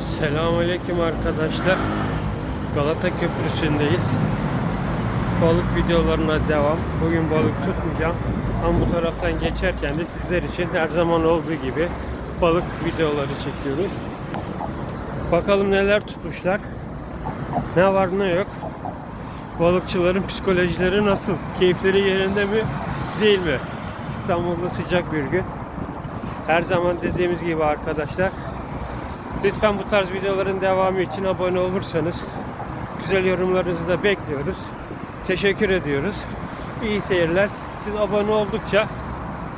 Selamünaleyküm arkadaşlar. Galata Köprüsü'ndeyiz. Balık videolarına devam. Bugün balık tutmayacağım. Ama bu taraftan geçerken de sizler için her zaman olduğu gibi balık videoları çekiyoruz. Bakalım neler tutmuşlar. Ne var ne yok. Balıkçıların psikolojileri nasıl? Keyifleri yerinde mi? Değil mi? İstanbul'da sıcak bir gün. Her zaman dediğimiz gibi arkadaşlar Lütfen bu tarz videoların devamı için abone olursanız güzel yorumlarınızı da bekliyoruz. Teşekkür ediyoruz. İyi seyirler. Siz abone oldukça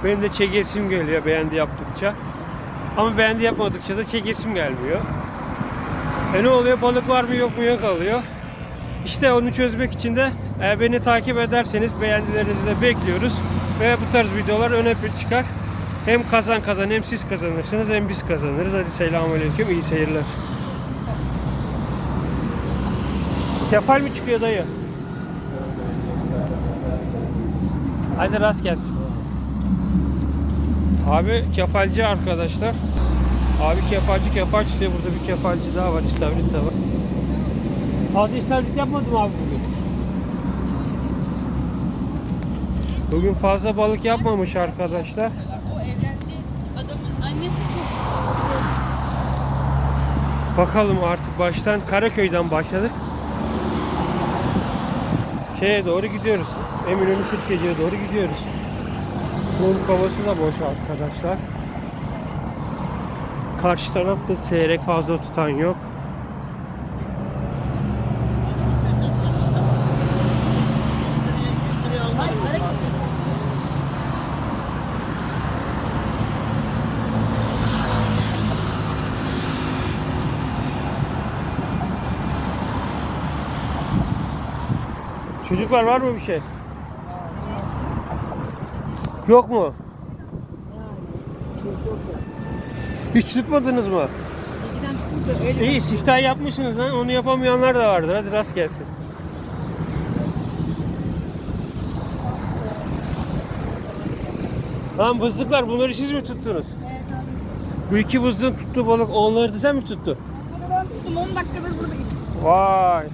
benim de çekesim geliyor beğendi yaptıkça. Ama beğendi yapmadıkça da çekesim gelmiyor. E ne oluyor? Balık var mı yok mu yok alıyor. İşte onu çözmek için de e, beni takip ederseniz beğendilerinizi de bekliyoruz. Ve bu tarz videolar öne çıkar. Hem kazan kazan hem siz kazanırsınız hem biz kazanırız. Hadi selamünaleyküm iyi seyirler. Kefal mi çıkıyor dayı? Hadi rast gelsin. Abi kefalci arkadaşlar. Abi kefalci kefal tutuyor. Burada bir kefalci daha var. İstavrit de var. Fazla istavrit yapmadım abi bugün. Fazla balık yapmamış arkadaşlar. O evlendi. Adamın annesi çok Bakalım artık baştan Karaköy'den başladık. Şeye doğru gidiyoruz. Eminönü Sirkeci'ye doğru gidiyoruz. Bunun kovası da boş arkadaşlar. Karşı tarafta seyrek fazla tutan yok. Çocuklar var mı bir şey? Yok mu? Hiç tutmadınız mı? İyi siftah yapmışsınız lan. Onu yapamayanlar da vardır. Hadi rast gelsin. Lan bızlıklar bunları siz mi tuttunuz? Evet abi. Bu iki bızlığın tuttuğu balık onları da sen mi tuttun? Bunu ben tuttum 10 dakikadır buradayım. Vay.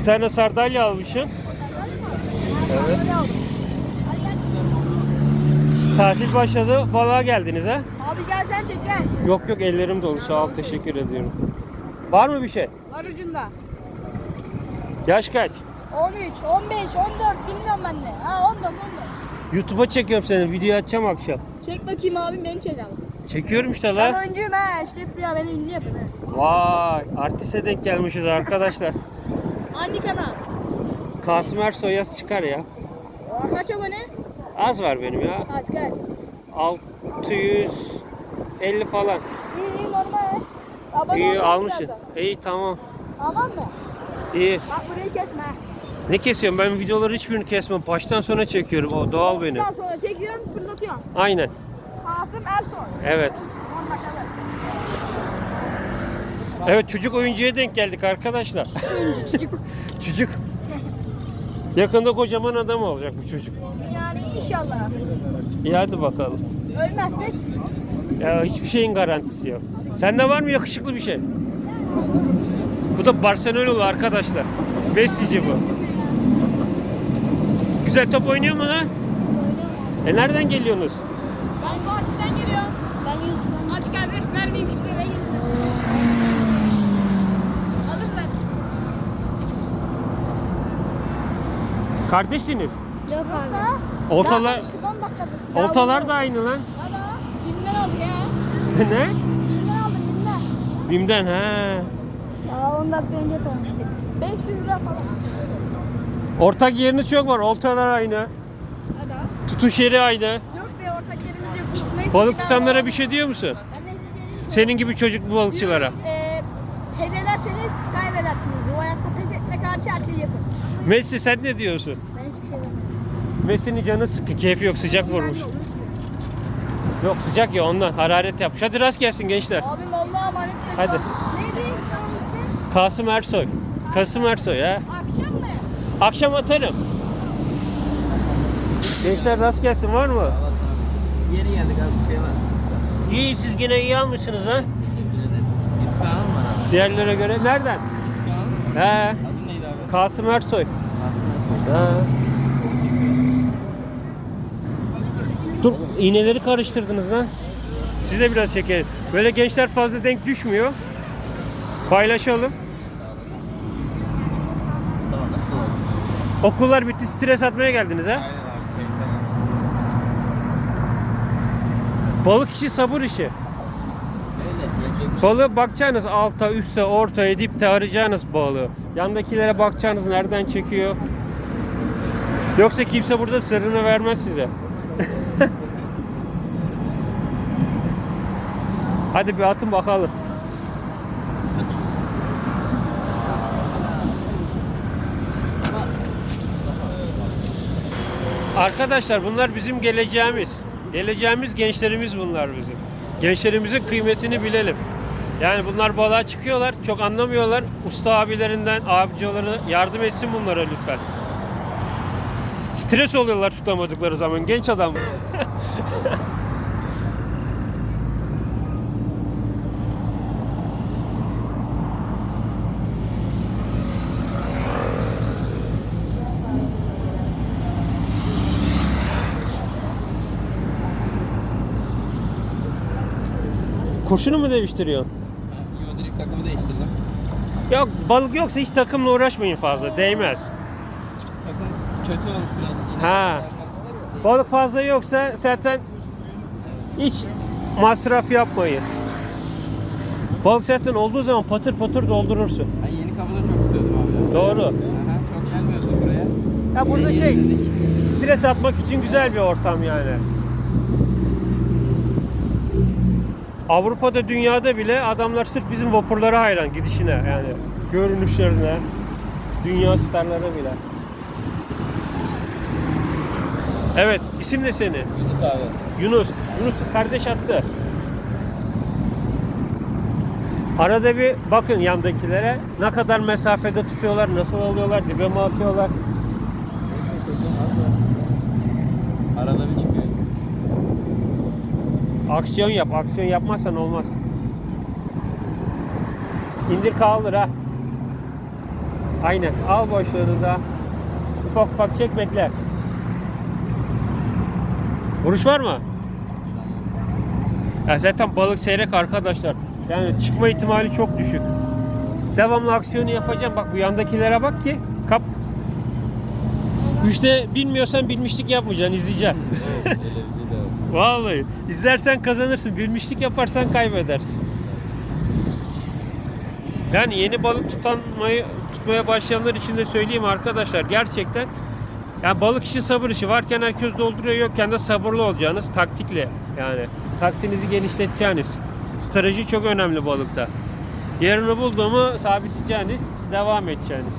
Bir tane sardalya almışsın. Evet. Tatil başladı. Balığa geldiniz ha? Abi gel sen çek gel. Yok yok ellerim dolu. Sağ ol teşekkür ediyorum. Var mı bir şey? Var ucunda. Yaş kaç? 13, 15, 14 bilmiyorum ben de. Ha 14, 14. YouTube'a çekiyorum seni. Video açacağım akşam. Çek bakayım abim beni çek abi. Çekiyorum işte Ben lan. oyuncuyum ha. Şerif ya beni ünlü yapın ha. Vay. Artiste denk gelmişiz arkadaşlar. Hangi kanal? Kasım Ersoy yaz çıkar ya. Aa, Kaç abone? Az var benim ya. Kaç kaç? 650 falan. İyi iyi normal. Abone İyi almışsın. birazdan. İyi tamam. Tamam mı? İyi. Bak burayı kesme. Ne kesiyorum? Ben videoları hiçbirini kesmem. Baştan sona çekiyorum. O doğal benim. Ondan sonra çekiyorum fırlatıyorum. Aynen. Kasım Ersoy. Evet. Tamam bakalım. Evet çocuk oyuncuya denk geldik arkadaşlar. Oyuncu çocuk. çocuk. Yakında kocaman adam olacak bu çocuk. Yani inşallah. İyi hadi bakalım. Ölmezsek Ya hiçbir şeyin garantisi yok. Sende var mı yakışıklı bir şey? Bu da Barcelona'lı arkadaşlar. Messi'ci bu. Güzel top oynuyor mu lan? E nereden geliyorsunuz? ben Fatih'ten geliyorum. Ben yüzden. Açık adres vermeyeyim işte eve geliyorum. Alın ben. Kardeşsiniz. Yok abi. Oltalar, Daha konuştuk 10 dakikadır. oltalar da aynı lan. Ha. Bimden aldık ya. ne? Bimden aldık bimden. Bim'den ha. Ya 10 dakika önce tanıştık. 500 lira falan. Ortak yeriniz çok var. Oltalar aynı. Hadi ha. Tutuş yeri aynı. Yok be ortak yerimiz yok. Tutmayız. Balık tutanlara bir şey diyor musun? Ben de size diyeyim ki- Senin gibi çocuk balıkçılara. Diyorum, eee, Messi sen ne diyorsun? Ben hiçbir şey. Messi'nin canı sıkkı. Keyfi yok. Sıcak vurmuş. Yok sıcak ya ondan. Hararet yapmış. Hadi rast gelsin gençler. Abim Allah'a emanet de Hadi. Neydi kanalın ismi? Kasım Ersoy. Kasım Ersoy ha. Akşam mı? Akşam atarım. Gençler rast gelsin var mı? Yeni geldik abi bir şey var. İyi siz yine iyi almışsınız ha. Diğerlere göre. Nereden? He. Adın neydi abi? Kasım Ersoy. Ha. Dur iğneleri karıştırdınız lan. Siz de biraz çekin. Böyle gençler fazla denk düşmüyor. Paylaşalım. Okullar bitti stres atmaya geldiniz ha. Balık işi sabır işi. Balığı bakacaksınız alta, üstte, ortaya, dipte arayacaksınız balığı. Yandakilere bakacaksınız nereden çekiyor. Yoksa kimse burada sırrını vermez size. Hadi bir atın bakalım. Arkadaşlar bunlar bizim geleceğimiz. Geleceğimiz gençlerimiz bunlar bizim. Gençlerimizin kıymetini bilelim. Yani bunlar balığa çıkıyorlar, çok anlamıyorlar. Usta abilerinden, abicaları yardım etsin bunlara lütfen. Stres oluyorlar tutamadıkları zaman genç adam. Kurşunu mu değiştiriyorsun? Yo direkt takımı değiştirdim. Yok balık yoksa hiç takımla uğraşmayın fazla. Değmez. Kötü olmuş biraz. Ha. Balık fazla yoksa zaten hiç masraf yapmayın. Balık zaten olduğu zaman patır patır doldurursun. Ben yeni kapıda çok istiyordum abi. Doğru. Aha, çok gelmiyordum buraya. Ya burada Yeni şey dedik. stres atmak için güzel bir ortam yani. Avrupa'da, dünyada bile adamlar sırf bizim vapurlara hayran gidişine yani görünüşlerine, dünya starları bile. Evet, isim ne senin? Yunus abi. Yunus. Yunus kardeş attı. Arada bir bakın yandakilere ne kadar mesafede tutuyorlar, nasıl alıyorlar, dibe mi atıyorlar. Arada bir çıkıyor. Aksiyon yap, aksiyon yapmazsan olmaz. İndir kaldır ha. Aynen, al boşluğunu da. Ufak ufak çek bekle. Vuruş var mı? Ya zaten balık seyrek arkadaşlar. Yani çıkma ihtimali çok düşük. Devamlı aksiyonu yapacağım. Bak bu yandakilere bak ki kap. İşte bilmiyorsan bilmişlik yapmayacaksın, izleyeceksin. Vallahi izlersen kazanırsın, bilmişlik yaparsan kaybedersin. Yani yeni balık tutanmayı tutmaya başlayanlar için de söyleyeyim arkadaşlar gerçekten yani balık işi sabır işi varken herkes dolduruyor yokken de sabırlı olacağınız taktikle yani taktiğinizi genişleteceğiniz strateji çok önemli balıkta. Yerini bulduğumu sabitleyeceğiniz, devam edeceğiniz.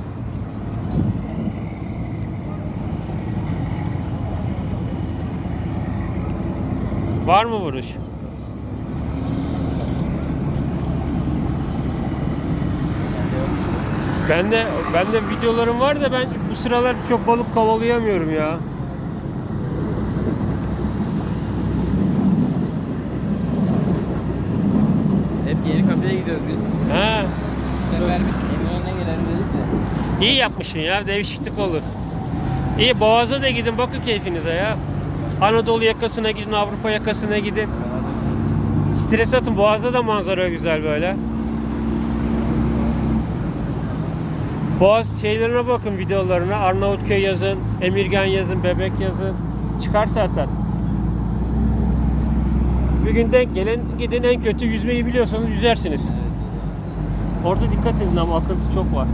Var mı vuruş? Ben de ben de videolarım var da ben bu sıralar çok balık kovalayamıyorum ya. Hep yeni kapıya gidiyoruz biz. Bu sefer önüne gelen dedik de. iyi yapmışsın ya değişiklik olur. İyi Boğaz'a da gidin bakın keyfinize ya. Anadolu yakasına gidin, Avrupa yakasına gidin. Stres atın. Boğaz'da da manzara güzel böyle. Boğaz şeylerine bakın videolarına. Arnavutköy yazın, Emirgan yazın, Bebek yazın. Çıkar zaten. Bir gün denk gelin gidin en kötü yüzmeyi biliyorsanız yüzersiniz. Orada dikkat edin ama akıntı çok var.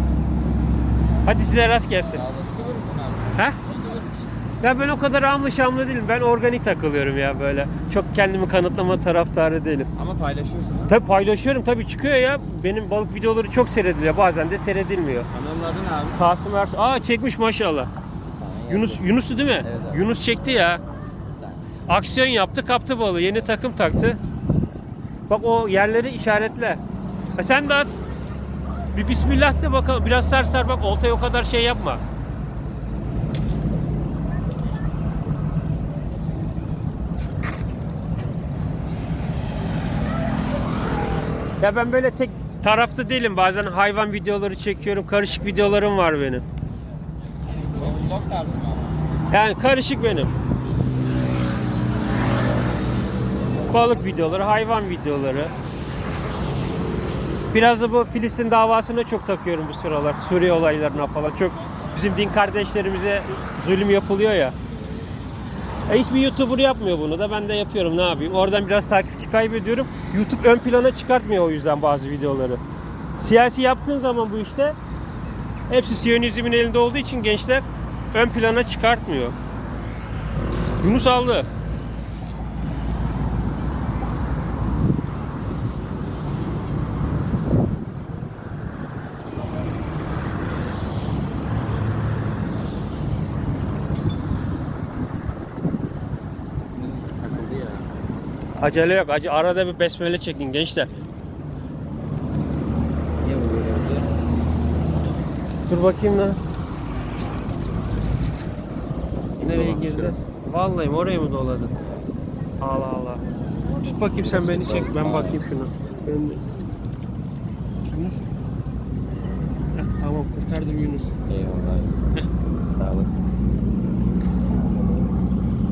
Hadi size rast gelsin. Sağ olasın. Tutulur musun abi? Ha? Ya ben o kadar amlı şamlı değilim. Ben organik takılıyorum ya böyle. Çok kendimi kanıtlama taraftarı değilim. Ama paylaşıyorsun ha. Tabi paylaşıyorum tabi çıkıyor ya. Benim balık videoları çok seyrediliyor. Bazen de seyredilmiyor. Kanalın adı ne abi? Kasım Ersoy. Aa çekmiş maşallah. Yunus Yunus'tu değil mi? Evet abi. Yunus çekti ya. Aksiyon yaptı, kaptı balığı. Yeni takım taktı. Bak o yerleri işaretle. Ha, sen de at. Bir bismillah de bakalım. Biraz sar sar bak oltaya o kadar şey yapma. Ya ben böyle tek tarafta değilim. Bazen hayvan videoları çekiyorum. Karışık videolarım var benim. Yani karışık benim. Balık videoları, hayvan videoları. Biraz da bu Filistin davasına çok takıyorum bu sıralar. Suriye olaylarına falan. Çok bizim din kardeşlerimize zulüm yapılıyor ya. E hiçbir YouTuber yapmıyor bunu da ben de yapıyorum ne yapayım. Oradan biraz takipçi kaybediyorum. YouTube ön plana çıkartmıyor o yüzden bazı videoları. Siyasi yaptığın zaman bu işte hepsi Siyonizmin elinde olduğu için gençler ön plana çıkartmıyor. Yunus aldı. Takıldı ya. Acele yok. Acı arada bir besmele çekin gençler. Dur bakayım lan. Nereye girdi? Vallahi oraya mı doladın? Allah Allah. Tut bakayım sen beni çek. Ben bakayım şuna. Ben... Yunus. Heh, tamam kurtardım Yunus. Eyvallah. Sağ olasın.